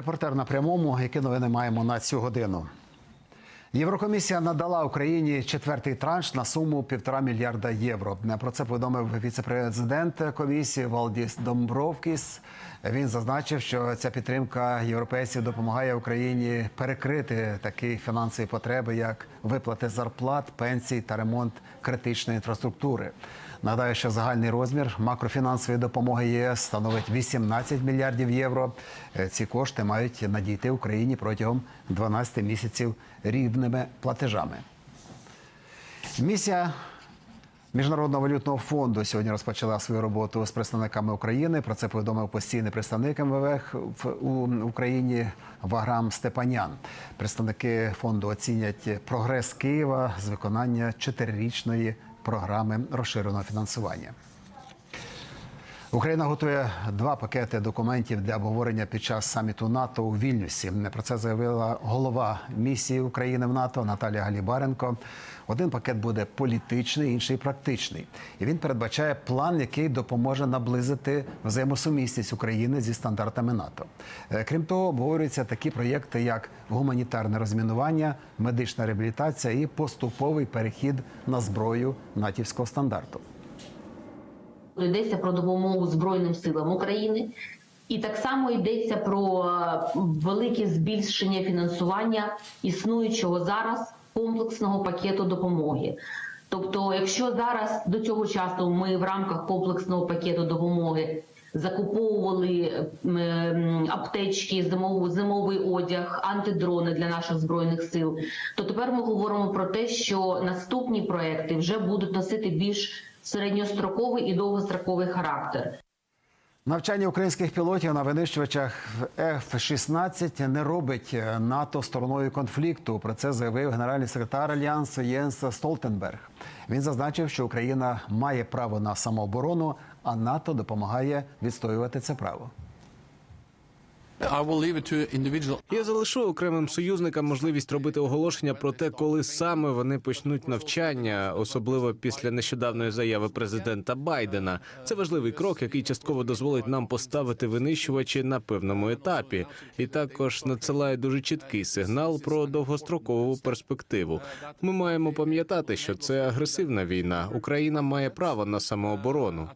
Репортер на прямому, які новини маємо на цю годину. Єврокомісія надала Україні четвертий транш на суму півтора мільярда євро. Про це повідомив віцепрезидент комісії Валдіс Домбровкіс. Він зазначив, що ця підтримка європейців допомагає Україні перекрити такі фінансові потреби, як виплати зарплат, пенсій та ремонт критичної інфраструктури. Нагадаю, що загальний розмір макрофінансової допомоги ЄС становить 18 мільярдів євро. Е, Ці кошти мають надійти Україні протягом 12 місяців рівними платежами. Місія Міжнародного валютного фонду сьогодні розпочала свою роботу з представниками України. Про це повідомив постійний представник МВФ у Україні Ваграм Степанян. Представники фонду оцінять прогрес Києва з виконання чотирирічної програми розширеного фінансування. Україна готує два пакети документів для обговорення під час саміту НАТО у Вільнюсі. Про це заявила голова місії України в НАТО Наталія Галібаренко. Один пакет буде політичний, інший практичний. І він передбачає план, який допоможе наблизити взаємосумісність України зі стандартами НАТО. Е, Крім того, обговорюються такі проєкти, як гуманітарне розмінування, медична реабілітація і поступовий перехід на зброю натівського стандарту. Йдеться про допомогу Збройним силам України, і так само йдеться про е, велике збільшення фінансування існуючого зараз комплексного пакету допомоги. Тобто, якщо зараз до цього часу ми в рамках комплексного пакету допомоги закуповували м, м, аптечки, зимовий, одяг, антидрони для наших збройних сил, то тепер ми говоримо про те, що наступні проекти вже будуть носити більш середньостроковий і довгостроковий характер. Навчання українських пілотів на винищувачах F-16 не робить НАТО стороною конфлікту. Про це заявив генеральний секретар альянсу Єнс Столтенберг. Він зазначив, що Україна має право на самооборону, а НАТО допомагає відстоювати це право. Я залишу окремим союзникам можливість робити оголошення про те, коли саме вони почнуть навчання, особливо після нещодавної заяви президента Байдена. Це важливий крок, який частково дозволить нам поставити винищувачі на певному етапі, і також надсилає дуже чіткий сигнал про довгострокову перспективу. Ми маємо пам'ятати, що це агресивна війна. Україна має право на самооборону.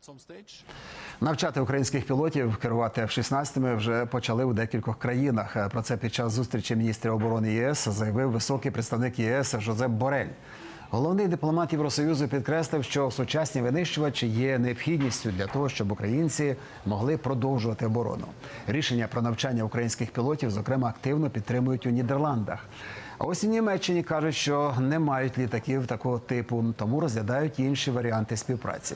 Навчати українських пілотів керувати F-16 вже почали у декількох країнах. Про це під час зустрічі міністрів оборони ЄС заявив високий представник ЄС Жозеп Борель. Головний дипломат Євросоюзу підкреслив, що сучасні винищувачі є необхідністю для того, щоб українці могли продовжувати оборону. Рішення про навчання українських пілотів, зокрема, активно підтримують у Нідерландах. А ось у Німеччині кажуть, що не мають літаків такого типу, тому розглядають інші варіанти співпраці.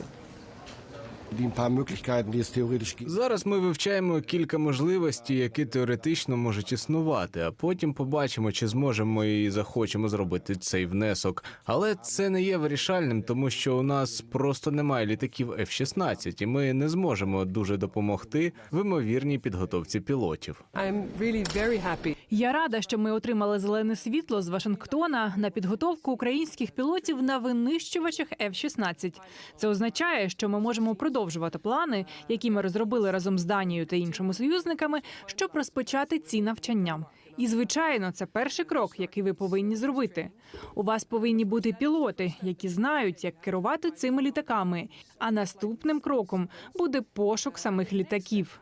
Зараз ми вивчаємо кілька можливостей, які теоретично можуть існувати, а потім побачимо, чи зможемо і захочемо зробити цей внесок. Але це не є вирішальним, тому що у нас просто немає літаків F-16, і ми не зможемо дуже допомогти в імовірній підготовці пілотів. I'm really very happy. Я рада, що ми отримали зелене світло з Вашингтона на підготовку українських пілотів на винищувачах F-16. Це означає, що ми можемо продовжувати плани, які ми розробили разом з Данією та іншими союзниками, щоб розпочати ці навчання. І звичайно, це перший крок, який ви повинні зробити. У вас повинні бути пілоти, які знають, як керувати цими літаками. А наступним кроком буде пошук самих літаків.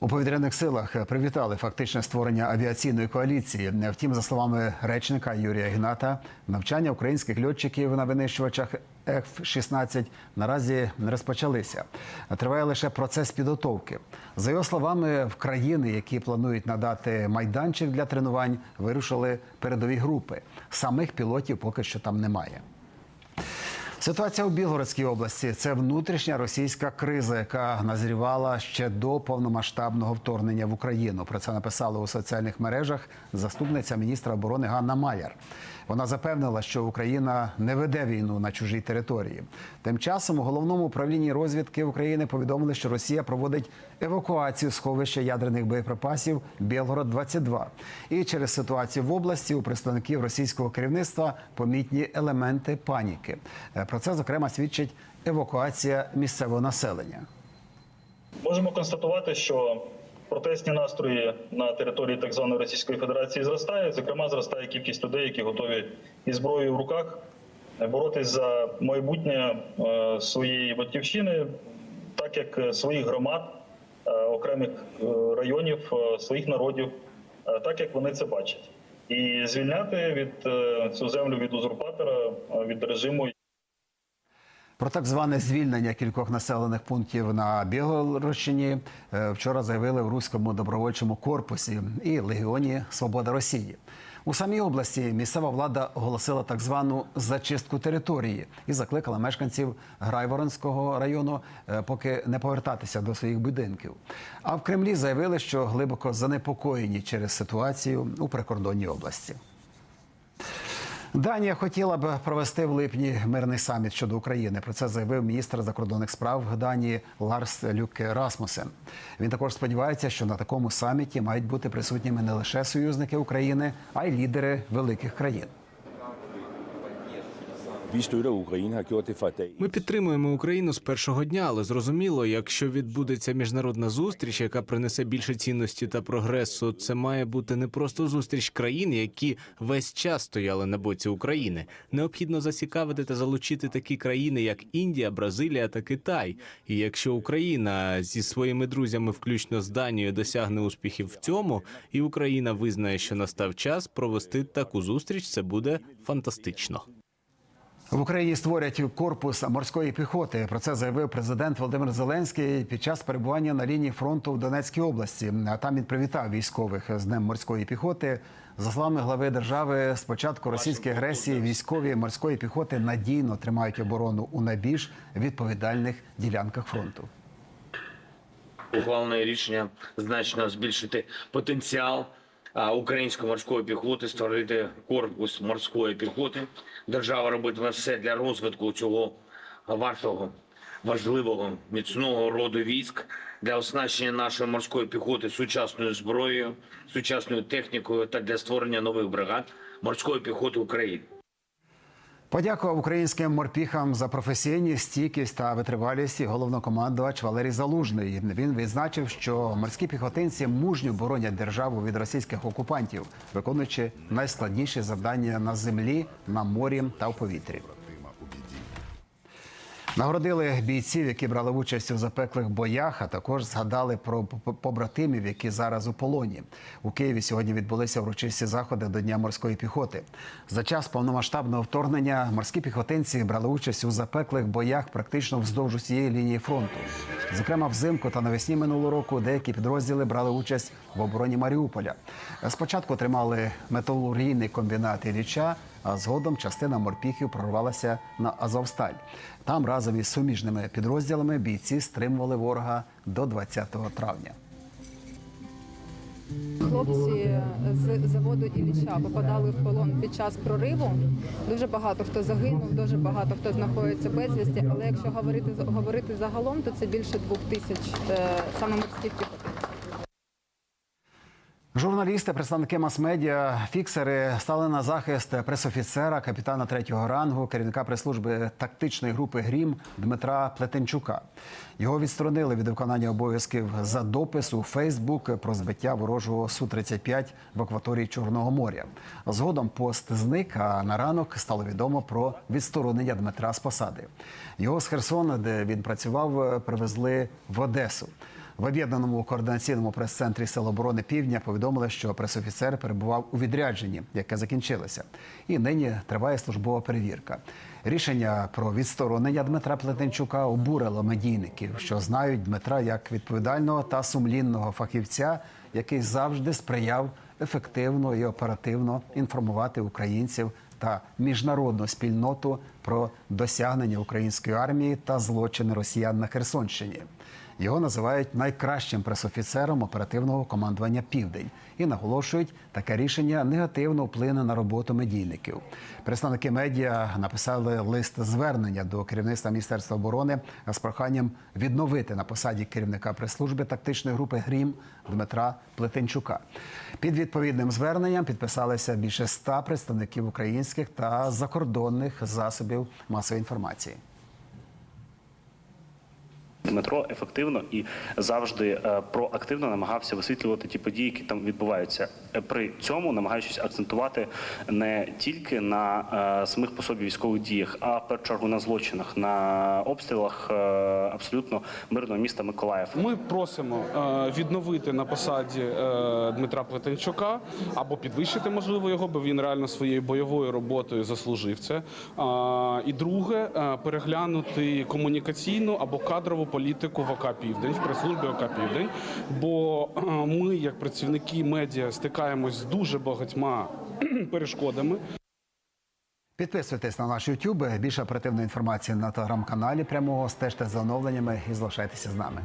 У повітряних силах привітали фактичне створення авіаційної коаліції. Втім, за словами речника Юрія Гната, навчання українських льотчиків на винищувачах F-16 наразі не розпочалися. Триває лише процес підготовки. За його словами, в країни, які планують надати майданчик для тренувань, вирушили передові групи. Самих пілотів поки що там немає. Ситуація у Білгородській області це внутрішня російська криза, яка назрівала ще до повномасштабного вторгнення в Україну. Про це написала у соціальних мережах заступниця міністра оборони Ганна Майер. Вона запевнила, що Україна не веде війну на чужій території. Тим часом у головному управлінні розвідки України повідомили, що Росія проводить евакуацію сховища ядерних боєприпасів Білгород 22 І через ситуацію в області у представників російського керівництва помітні елементи паніки. Про це зокрема свідчить евакуація місцевого населення. Можемо констатувати, що протестні настрої на території так званої Російської Федерації зростають. Зокрема, зростає кількість людей, які готові із зброєю в руках боротись за майбутнє е, своєї батьківщини, так як своїх громад, е, окремих е, районів, своїх народів, так як вони це бачать, і звільняти від цю землю від узурпатора, від режиму. Про так зване звільнення кількох населених пунктів на Білгородщині е, вчора заявили в Руському добровольчому корпусі і Легіоні Свобода Росії. У самій області місцева влада оголосила так звану зачистку території і закликала мешканців Грайворонського району е, поки не повертатися до своїх будинків. А в Кремлі заявили, що глибоко занепокоєні через ситуацію у прикордонній області. Данія хотіла б провести в липні мирний саміт щодо України. Про це заявив міністр закордонних справ Данії Ларс Люке Расмусен. Він також сподівається, що на такому саміті мають бути присутніми не лише союзники України, а й лідери великих країн. Ми підтримуємо Україну з першого дня, але зрозуміло, якщо відбудеться міжнародна зустріч, яка принесе більше цінності та прогресу, це має бути не просто зустріч країн, які весь час стояли на боці України. Необхідно зацікавити та залучити такі країни, як Індія, Бразилія та Китай. І якщо Україна зі своїми друзями, включно з Данією, досягне успіхів в цьому, і Україна визнає, що настав час провести таку зустріч, це буде фантастично. В Україні створять корпус морської піхоти. Про це заявив президент Володимир Зеленський під час перебування на лінії фронту в Донецькій області. А там він привітав військових з Днем морської піхоти. За словами глави держави, з початку російської агресії військові морської піхоти надійно тримають оборону у найбільш відповідальних ділянках фронту. ухвалене рішення значно збільшити потенціал української морської піхоти, створити корпус морської піхоти. Держава робитиме все для розвитку цього вашого важливого міцного роду військ для оснащення нашої морської піхоти сучасною зброєю, сучасною технікою та для створення нових бригад морської піхоти України. Подякував українським морпіхам за професійні стійкість та витривалість головнокомандувач Валерій Залужний. Він відзначив, що морські піхотинці мужньо боронять державу від російських окупантів, виконуючи найскладніші завдання на землі, на морі та в повітрі. Нагородили бійців, які брали участь у запеклих боях, а також згадали про побратимів, які зараз у полоні. У Києві сьогодні відбулися урочисті заходи до Дня морської піхоти. За час повномасштабного вторгнення морські піхотинці брали участь у запеклих боях практично вздовж усієї лінії фронту. Зокрема, взимку та навесні минулого року деякі підрозділи брали участь в обороні Маріуполя. Спочатку тримали металургійний комбінат Ілліча, а згодом частина морпіхів прорвалася на Азовсталь. Там разом із суміжними підрозділами бійці стримували ворога до 20 травня. Хлопці з заводу Ілліча попадали в полон під час прориву. Дуже багато хто загинув, дуже багато хто знаходиться безвісті. Але якщо говорити говорити загалом, то це більше двох тисяч е, саме морських піхотинців. Журналісти, представники мас-медіа, фіксери стали на захист пресофіцера, капітана третього рангу, керівника прес-служби тактичної групи Грім Дмитра Плетенчука. Його відсторонили від виконання обов'язків за допис у Фейсбук про збиття ворожого су 35 в акваторії Чорного моря. Згодом пост зник. А на ранок стало відомо про відсторонення Дмитра з посади. Його з Херсона, де він працював, привезли в Одесу. В об'єднаному координаційному прес-центрі Сил оборони Півдня повідомили, що пресофіцер перебував у відрядженні, яке закінчилося, і нині триває службова перевірка. Рішення про відсторонення Дмитра Плетенчука обурило медійників, що знають Дмитра як відповідального та сумлінного фахівця, який завжди сприяв ефективно і оперативно інформувати українців та міжнародну спільноту про досягнення української армії та злочини росіян на Херсонщині. Його називають найкращим пресофіцером оперативного командування Південь і наголошують, таке рішення негативно вплине на роботу медійників. Представники медіа написали лист звернення до керівництва Міністерства оборони з проханням відновити на посаді керівника прес-служби тактичної групи Грім Дмитра Плетенчука. Під відповідним зверненням підписалися більше ста представників українських та закордонних засобів масової інформації. Дмитро ефективно і завжди е, проактивно намагався висвітлювати ті події, які там відбуваються. Е, При цьому намагаючись акцентувати не тільки на е, самих по собі військових діях, а в першу чергу на злочинах, на обстрілах абсолютно мирного міста Миколаїв. Ми просимо відновити на посаді Дмитра Плетенчука або підвищити можливо його, бо він реально своєю бойовою роботою заслужив це. І друге переглянути комунікаційну або кадрову політику в ОК Південь в прес-службі ОК Південь. Бо е, ми, як працівники медіа, стикаємось з дуже багатьма перешкодами. Підписуйтесь на наш YouTube. Більше оперативної інформації на телеграм-каналі прямого. Стежте за оновленнями і залишайтеся з нами.